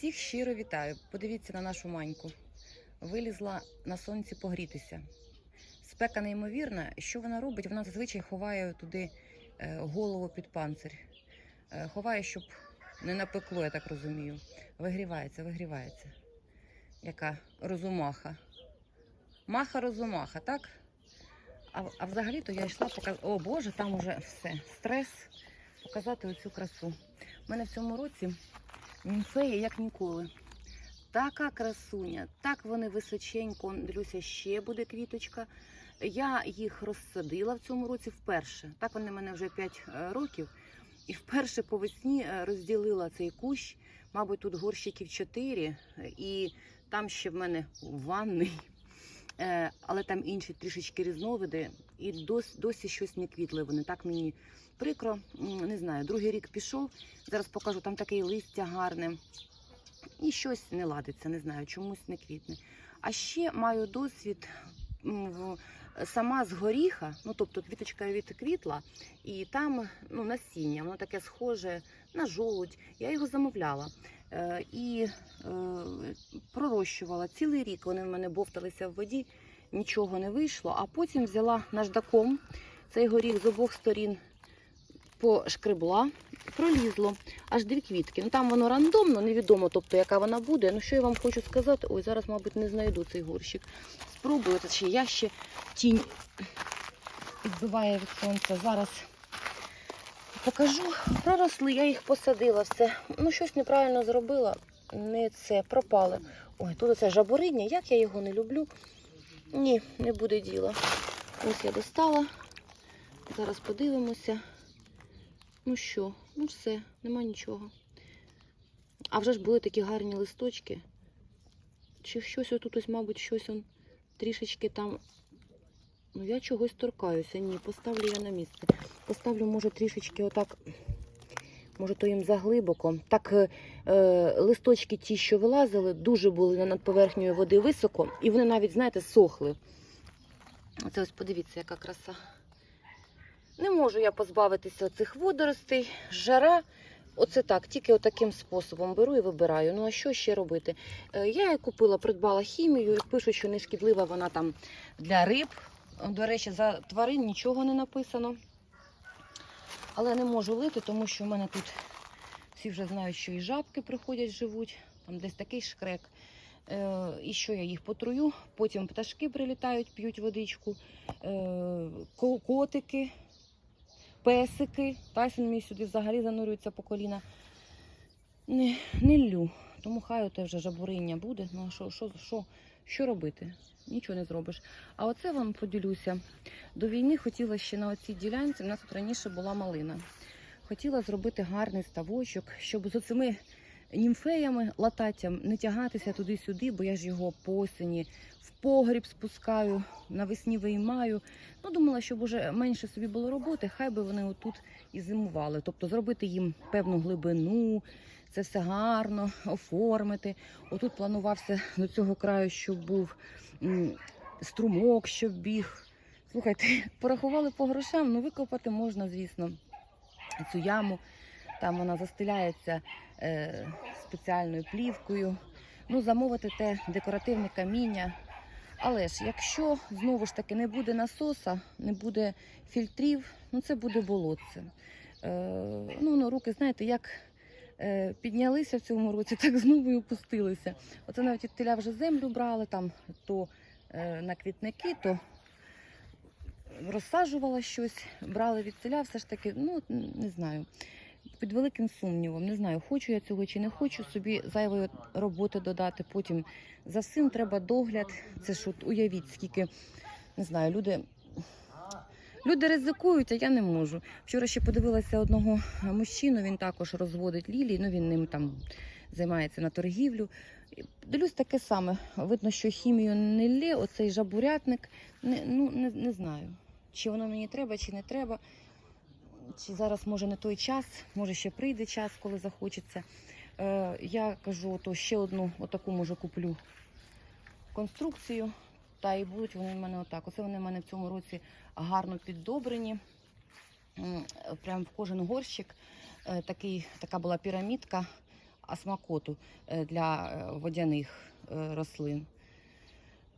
Всіх щиро вітаю. Подивіться на нашу маньку. Вилізла на сонці погрітися. Спека неймовірна. Що вона робить? Вона зазвичай ховає туди е, голову під панцир. Е, Ховає, щоб не напекло, я так розумію. Вигрівається, вигрівається. Яка розумаха. Маха розумаха, так? А, а взагалі-то я йшла показати. О Боже, там уже все. Стрес. Показати оцю красу. У мене в цьому році німфеї як ніколи. Така красуня, так вони височенько, дивлюся, ще буде квіточка. Я їх розсадила в цьому році вперше. Так вони мене вже 5 років. І вперше по весні е, розділила цей кущ. Мабуть, тут горщиків 4, і там ще в мене ванний. Е, Але там інші трішечки різновиди, і досі, досі щось не квітли вони. Так мені прикро, не знаю. Другий рік пішов. Зараз покажу, там таке листя гарне. І щось не ладиться, не знаю, чомусь не квітне. А ще маю досвід сама з горіха, ну тобто квіточка відквітла, і там ну, насіння, воно таке схоже на жолудь. Я його замовляла. Е, і е, пророщувала цілий рік. Вони в мене бовталися в воді, нічого не вийшло. А потім взяла наждаком цей горіх з обох сторін пошкребла, пролізло аж дві квітки. Ну там воно рандомно, невідомо, тобто яка вона буде. Ну що я вам хочу сказати? Ой, зараз, мабуть, не знайду цей горщик. Спробую, це ще я ще тінь відбиває від сонця. Зараз покажу. Проросли, я їх посадила все. Ну, щось неправильно зробила. Не це пропали. Ой, тут оце жабуридня, як я його не люблю. Ні, не буде діла. Ось я достала. Зараз подивимося. Ну що, ну все, нема нічого. А вже ж були такі гарні листочки. Чи щось отут, ось, мабуть, щось он трішечки там. Ну, я чогось торкаюся. Ні, поставлю я на місце. Поставлю, може, трішечки отак. Може, то їм заглибоко. Так, е, е, листочки ті, що вилазили, дуже були над поверхнею води високо, і вони навіть, знаєте, сохли. Оце ось подивіться, яка краса. Не можу я позбавитися цих водоростей, жара. Оце так, тільки отаким способом беру і вибираю. Ну а що ще робити? Е, Я її купила, придбала хімію, і пишуть, що не шкідлива вона там для риб. До речі, за тварин нічого не написано. Але не можу лити, тому що в мене тут всі вже знають, що і жабки приходять, живуть, там десь такий шкрек. Е, і що я їх потрую, потім пташки прилітають, п'ють водичку, е, котики, песики. Тайсон мій сюди взагалі занурюється по коліна. Не, не ллю. Тому хай оте вже жабуриння буде. Ну а що, що, що, що робити? Нічого не зробиш. А оце вам поділюся. До війни хотіла ще на оцій ділянці, у нас тут раніше була малина. Хотіла зробити гарний ставочок, щоб з оцими німфеями, лататтям не тягатися туди-сюди, бо я ж його по осені в погріб спускаю, навесні виймаю. Ну, думала, щоб уже менше собі було роботи, хай би вони отут і зимували. Тобто зробити їм певну глибину, це все гарно оформити. Отут планувався до цього краю, щоб був струмок, щоб біг. Слухайте, порахували по грошам, ну викопати можна, звісно, цю яму. Там вона застеляється е, спеціальною плівкою. Ну, замовити те декоративне каміння. Але ж, якщо знову ж таки не буде насоса, не буде фільтрів, ну це буде болотце. Е, ну, ну, руки, знаєте, як піднялися в цьому році, так знову і опустилися. Оце навіть від теля вже землю брали, там то е, на квітники, то розсаджувала щось, брали від теля, все ж таки, ну не знаю. Під великим сумнівом, не знаю, хочу я цього чи не хочу собі зайвої роботи додати. Потім за всім треба догляд. Це ж от уявіть, скільки не знаю, люди. Люди ризикують, а я не можу. Вчора ще подивилася одного мужчину, він також розводить лілії, ну він ним там займається на торгівлю. Дивлюсь таке саме. Видно, що хімію не лє, оцей жабурятник. Не, ну, не, не знаю, чи воно мені треба, чи не треба. Чи зараз може не той час, може ще прийде час, коли захочеться. Е, я кажу, то ще одну отаку може куплю конструкцію. Та і будуть вони в мене отак. Оце вони в мене в цьому році гарно піддобрені. Прям в кожен горщик. Е, такий, така була пірамідка. асмакоту е, для е, водяних рослин.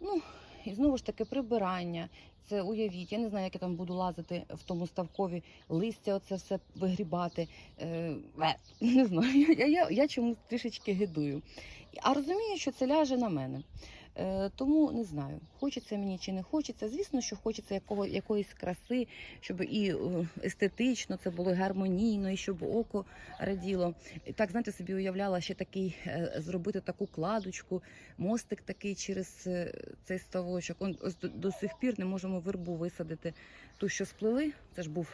Ну, і знову ж таки прибирання. Це уявіть, я не знаю, як я там буду лазити в тому ставкові листя, оце все вигрібати. Не знаю, я, я, я чомусь трішечки гидую. А розумію, що це ляже на мене. Е, тому не знаю, хочеться мені чи не хочеться. Звісно, що хочеться якого, якоїсь краси, щоб і е, естетично це було гармонійно, і щоб око раділо. Так, знаєте, собі уявляла ще такий е, зробити таку кладочку, мостик такий через цей ставочок. Он, до, до сих пір не можемо вербу висадити. Ту, що сплели, це ж був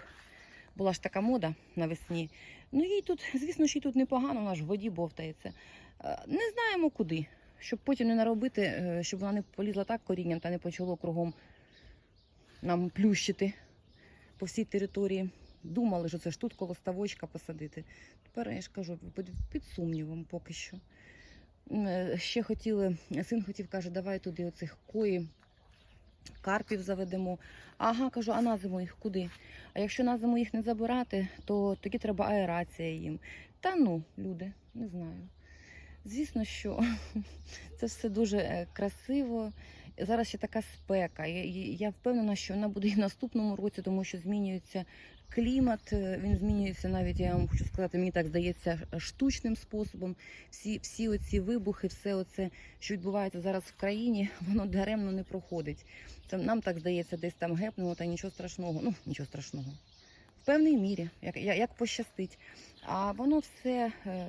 була ж така мода навесні. Ну їй тут, звісно, що їй тут непогано, вона ж в воді бовтається. Е, Не знаємо куди, щоб потім не наробити, е, щоб вона не полізла так корінням та не почало кругом нам плющити по всій території. Думали, що це ж тут коло ставочка посадити. Тепер я ж кажу, під, під сумнівом поки що. Е, Ще хотіли, син хотів, каже, давай туди оцих кої, карпів заведемо. Ага, кажу, а на зиму їх куди? А якщо на зиму їх не забирати, то тоді треба аерація їм. Та ну, люди, не знаю. Звісно, що це все дуже е, красиво. Зараз ще така спека. Я, я- впевнена, що вона буде і в наступному році, тому що змінюється клімат. е, Він змінюється навіть, я вам хочу сказати, мені так здається, штучним способом. Всі, всі оці вибухи, все оце, що відбувається зараз в країні, воно даремно не проходить. Це нам так здається, десь там гепнуло, та нічого страшного. Ну, нічого страшного. В певній мірі, як, як пощастить. А воно все е,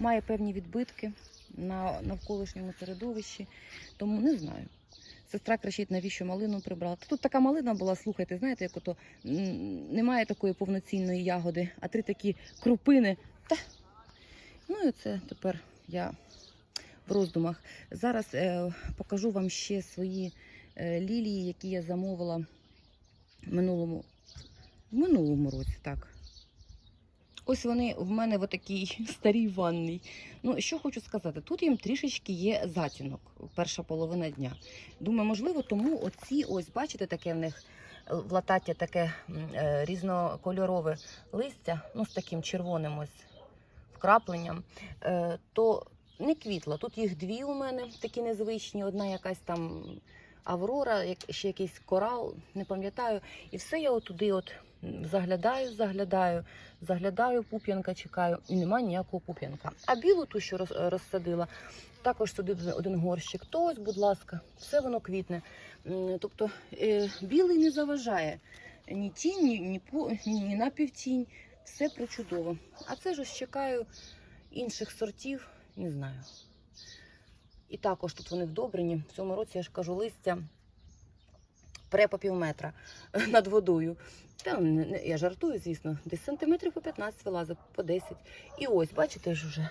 має певні відбитки на навколишньому середовищі, тому не знаю. Сестра кричить, навіщо малину прибрала. Тут така малина була, слухайте, знаєте, як ото немає такої повноцінної ягоди, а три такі крупини. Та. Ну і це тепер я в роздумах. Зараз е, покажу вам ще свої е, лілії, які я замовила минулому, в минулому році, так. Ось вони в мене в такій старій ванній. Ну, що хочу сказати, тут їм трішечки є затінок, перша половина дня. Думаю, можливо, тому оці, ось, бачите, таке в них е, в лататі таке е, різнокольорове листя, ну, з таким червоним ось вкрапленням, е, то не квітло. Тут їх дві у мене такі незвичні, одна якась там Аврора, ще якийсь корал, не пам'ятаю. І все я отуди от заглядаю, заглядаю, заглядаю, пуп'янка чекаю, і нема ніякого пуп'янка. А білу ту, що розсадила, також вже один горщик. То будь ласка, все воно квітне. Тобто е, білий не заважає ні тінь, ні, ні, ні напівтінь. Все причудово. А це ж ось чекаю інших сортів, не знаю. І також тут вони вдобрені. В цьому році я ж кажу листя пре по пів метра над водою. Та я жартую, звісно, десь сантиметрів по 15 вилазить, по 10. І ось, бачите ж уже,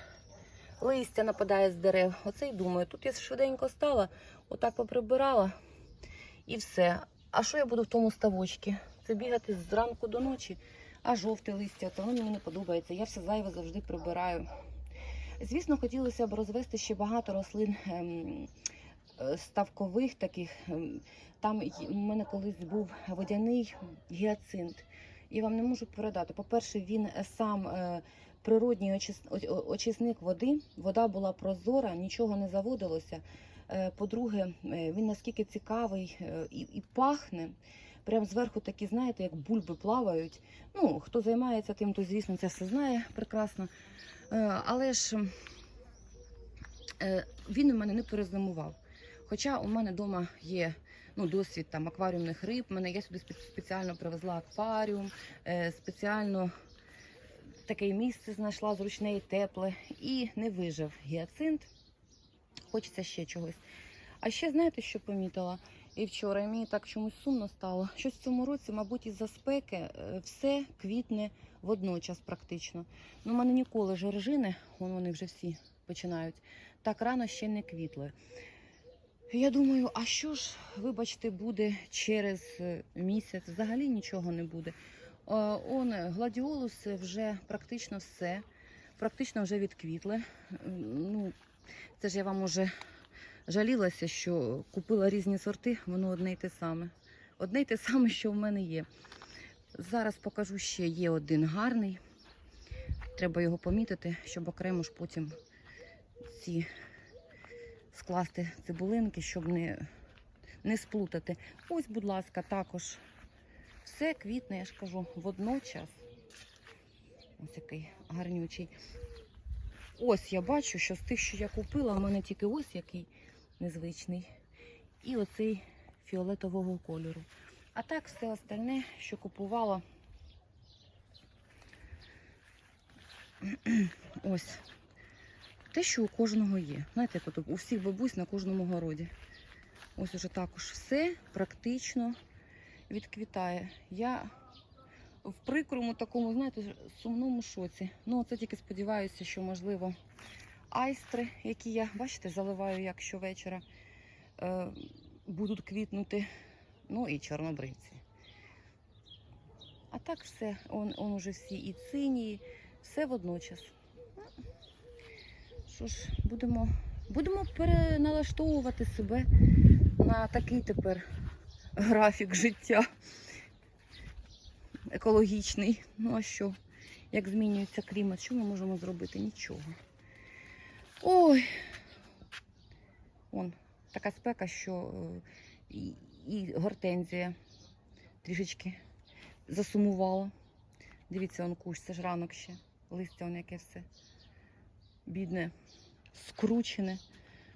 листя нападає з дерев. Оце й думаю. Тут я швиденько стала, отак поприбирала і все. А що я буду в тому ставочці? Це бігати зранку до ночі, а жовте листя, то воно мені не подобається. Я все зайве завжди прибираю. Звісно, хотілося б розвести ще багато рослин ем, ставкових таких. ем, Там у мене колись був водяний гіацинт. І вам не можу передати. По-перше, він е, сам е, природній очисник води. Вода була прозора, нічого не заводилося. Е, По-друге, він наскільки цікавий і, і пахне. Прям зверху такі, знаєте, як бульби плавають. Ну, хто займається тим, то звісно це все знає прекрасно. Але ж він у мене не перезимував. Хоча у мене вдома є ну, досвід там акваріумних риб. Мене я сюди спеціально привезла акваріум, е, спеціально таке місце знайшла зручне і тепле. І не вижив гіацинт. Хочеться ще чогось. А ще знаєте, що помітила? І вчора і мені так чомусь сумно стало. Щось в цьому році, мабуть, із-за спеки е, все квітне водночас практично. Ну, у мене ніколи жоржини, вон вони вже всі починають, так рано ще не квітли. Я думаю, а що ж, вибачте, буде через е, місяць? Взагалі нічого не буде. Е, Он е, гладіолуси вже практично все, практично вже відквітли. Ну, це ж я вам уже жалілася, що купила різні сорти, воно одне й те саме. Одне й те саме, що в мене є. Зараз покажу ще є один гарний. Треба його помітити, щоб окремо ж потім ці скласти цибулинки, щоб не, не сплутати. Ось, будь ласка, також все квітне, я ж кажу, водночас. Ось який гарнючий. Ось я бачу, що з тих, що я купила, в мене тільки ось який незвичний. І оцей фіолетового кольору. А так все остальне, що купувала. Ось. Те, що у кожного є. Знаєте, як от у всіх бабусь на кожному городі. Ось уже також все практично відквітає. Я в прикрому такому, знаєте, сумному шоці. Ну, це тільки сподіваюся, що можливо айстри, які я, бачите, заливаю як щовечора, е, будуть квітнути. Ну і чорнобривці. А так все, он, он уже всі і цинії, все водночас. Що ж, будемо, будемо переналаштовувати себе на такий тепер графік життя екологічний. Ну а що? Як змінюється клімат? Що ми можемо зробити? Нічого. Ой. Вон, така спека, що е, і, і гортензія трішечки засумувала. Дивіться, он кущ, це ж ранок ще. Листя он яке все. Бідне, скручене.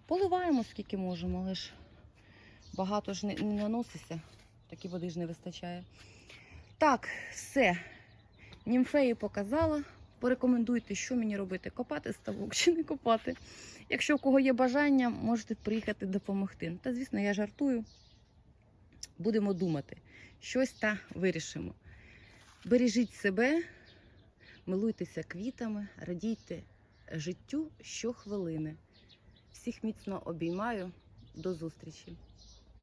Поливаємо скільки можемо, але багато ж не, не наноситься. Такі води ж не вистачає. Так, все. Німфеї показала. Порекомендуйте, що мені робити: копати ставок чи не копати. Якщо у кого є бажання, можете приїхати допомогти. Та, звісно, я жартую. Будемо думати, щось та вирішимо. Бережіть себе, милуйтеся квітами, радійте життю щохвилини. Всіх міцно обіймаю. До зустрічі!